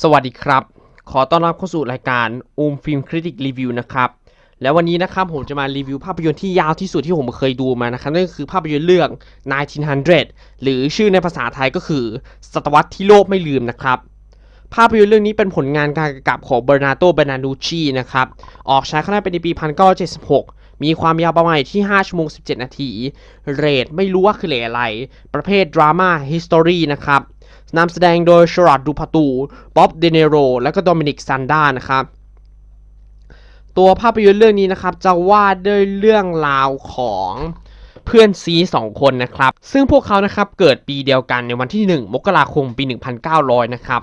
สวัสดีครับ ขอต้อนรับเข้าสู่รายการอูมฟิล์มคริติกรีวิวนะครับ แล้ววันนี้นะครับผมจะมารีวิวภาพยนตร์ที่ยาวที่สุดที่ผมเคยดูมานะครับนั่นก็คือภาพยนตร์เรื่อง 1900 หรือชื่อในภาษาไทยก็คือ ศตวรรษที่โลกไม่ลืมนะครับ ภาพยนตร์เรื่องนี้เป็นผลงานการกำกับของเบอร์นาโตเบนานูชีนะครับ ออกฉายครั้งแรกเป็นในปี 1976 มีความยาวประมาณที่ 5 ชั่วโมง 17 นาที เรทไม่รู้ว่าคือเรทอะไร ประเภทดราม่าฮิสตอรีนะครับ นำแสดงโดยชรัดดูพาตูบ๊อบเดเนโร และก็โดมินิกซันด้านะครับตัวภาพยนตร์เรื่องนี้นะครับจะว่าด้วยเรื่องราวของเพื่อนซีสองคนนะครับ ซึ่งพวกเขานะครับเกิดปีเดียวกันในวันที่ 1 มกราคมปี 1900 นะครับ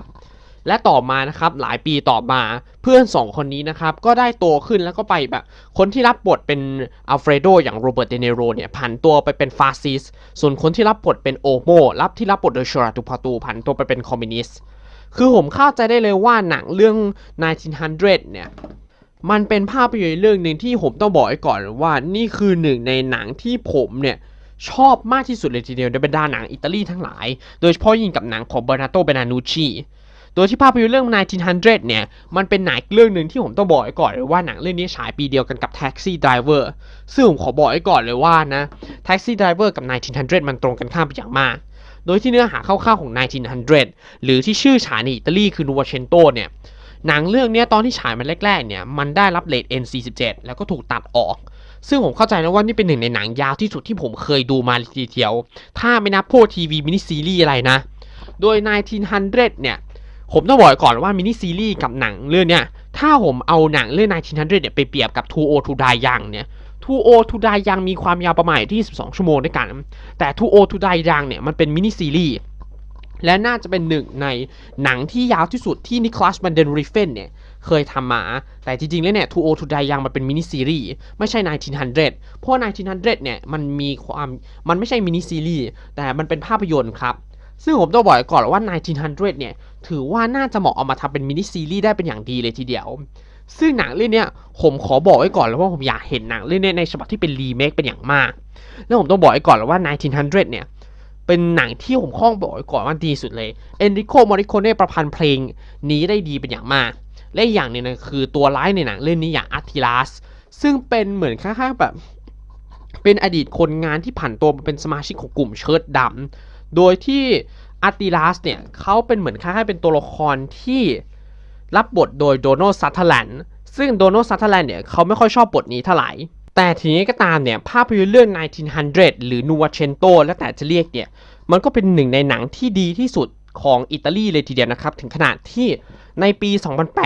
และต่อมานะครับหลายปีต่อมาเพื่อนสองคนนี้นะครับก็ได้โตขึ้นแล้วก็ไปแบบคนที่รับบทเป็นอัลเฟรโดอย่างโรเบิร์ตเดเนโรเนี่ยผันตัวไปเป็นฟาสซิส ส่วนคนที่รับบทเป็นโอโมรับที่รับบทโดยชราตุพาตูผันตัวไปเป็นคอมมิวนิสต์คือผมเข้าใจได้เลยว่าหนังเรื่อง 1900 เนี่ยมันเป็นภาพยนตร์เรื่องหนึ่งที่ผมต้องบอกไว้ก่อนว่านี่คือหนึ่งในหนังที่ผมเนี่ยชอบมากที่สุดเลยทีเดียวในบรรดาหนังอิตาลีทั้งหลาย โดยเฉพาะยิ่งกับหนังของเบอร์นาโตเบนานูชี โดยที่ภาพยนตร์เรื่อง 1900 เนี่ย มันเป็นหนังเรื่องหนึ่งที่ผมต้องบอกไว้ก่อนเลยว่าหนังเรื่องนี้ฉายปีเดียวกันกับ Taxi Driver ซึ่งผมขอบอกไว้ก่อนเลยว่านะ Taxi Driver กับ 1900 มันตรงกันข้ามไปอย่างมาก โดยที่เนื้อหาคร่าวๆของ 1900 หรือที่ชื่อฉายในอิตาลีคือ Novecento เนี่ย หนังเรื่องนี้ตอนที่ฉายมันแรกๆ เนี่ย มันได้รับเรท N47 แล้วก็ถูกตัดออกซึ่งผมเข้าใจนะว่านี่เป็นหนึ่งในหนังยาวที่สุดที่ผมเคยดูมาทีเดียว ถ้าไม่นับพวกทีวีมินิซีรีส์อะไรนะ โดย 1900 เนี่ย ผมต้องบอกก่อนว่ามินิซีรีส์กับหนังเรื่องเนี้ยถ้าผมเอาหนังเรื่อง 1900เนี่ยไปเปรียบกับ Too to Die Young เนี่ย Too to Die Young มีความยาวประมาณที่ 12 ชั่วโมงด้วยกัน แต่ Too to Die Young เนี่ยมันเป็นมินิซีรีส์และน่าจะเป็นหนึ่งในหนังที่ยาวที่สุดที่นิคลัสบันเดนริเฟนเนี่ยเคยทำมา แต่จริงๆ แล้วเนี่ย Too Old to Die Young มันเป็นมินิซีรีส์ไม่ใช่ 1900 เพราะ 1900 เนี่ย มันมีความ มันไม่ใช่มินิซีรีส์แต่มันเป็นภาพยนตร์ครับ ซึ่งผมต้องบอกไว้ก่อนว่า 1900 เนี่ย ถือว่าน่าจะเหมาะเอามาทำเป็นมินิซีรีส์ได้เป็นอย่างดีเลยทีเดียว ซึ่งหนังเรื่องนี้ผมขอบอกไว้ก่อนเลยว่าผมอยากเห็นหนังเรื่องนี้ในฉบับที่เป็นรีเมคเป็นอย่างมาก แล้วผมต้องบอกไว้ก่อนเลยว่า 1900 เนี่ยเป็นหนังที่ผมข้องบอกไว้ก่อนว่าดีสุดเลย เอนริโคมอริโคเน่ประพันธ์เพลงนี้ได้ดีเป็นอย่างมาก และอย่างหนึงนะคือตัวร้ายในหนังเรื่องนี้อย่างอาร์ติลัสซึ่งเป็นเหมือนคล้าๆแบบ เป็นอดีตคนงานที่ผันตัวมาเป็นสมาชิกของกลุ่มเชิดดำ โดยที่อาร์ติลัสเนี่ยเขาเป็นเหมือนคล้ายๆเป็นตัวละครที่รับบทโดยโดนัลด์ซัตเทแลนด์ซึ่งโดนัลด์ซัตเทแลนด์เนี่ยเขาไม่ค่อยชอบบทนี้เท่าไหร่แต่ทีนี้ก็ตามเนี่ยภาพยนตร์เรื่อง 1900 หรือ Nuovecento แล้วแต่จะเรียกเนี่ยมันก็เป็นหนึ่งในหนังที่ดีที่สุดของอิตาลีเลยทีเดียวนะครับ ถึงขนาดที่ในปี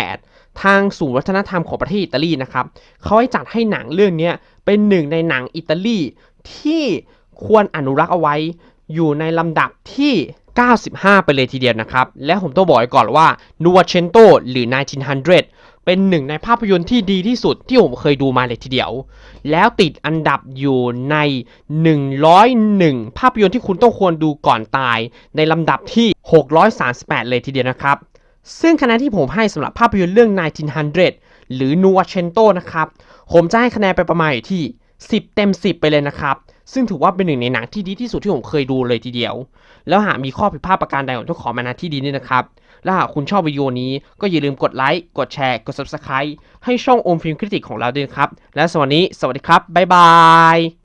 2008 ทางศูนย์วัฒนธรรมของประเทศอิตาลีนะครับเขาให้จัดให้หนังเรื่องนี้เป็นหนึ่งในหนังอิตาลีที่ควรอนุรักษ์เอาไว้ อยู่ในลำดับที่ 95 ไปเลยทีเดียวนะครับ และผมต้องบอกไว้ก่อนว่า n u v a c e n t o หรือ 1900 เป็นหนึ่งในภาพยนตร์ที่ดีที่สุดที่ผมเคยดูมาเลยทีเดียว แล้วติดอันดับอยู่ใน 101 ภาพยนตร์ที่คุณต้องควรดูก่อนตาย ในลำดับที่ 638 เลยทีเดียวนะครับ ซึ่งคะแนนที่ผมให้สำหรับภาพยนตร์เรื่อง 1900 หรือ n u v a c e n t o นะครับ ผมจะให้คะแนนไปประมาณอยู่ที่ 10 เต็ม 10 ไปเลยนะครับ ซึ่งถือว่าเป็นหนึ่งในหนังที่ดีที่สุดที่ผมเคยดูเลยทีเดียว แล้วหากมีข้อผิดพลาดประการใดของเจ้าขอมานาที่ดีนี่นะครับ และหากคุณชอบวิดีโอนี้ก็อย่าลืมกดไลค์ กดแชร์ กด Subscribe ให้ช่องโอมฟิล์มคริติกของเราด้วยครับ และสวัสดี สวัสดีครับ บ๊ายบาย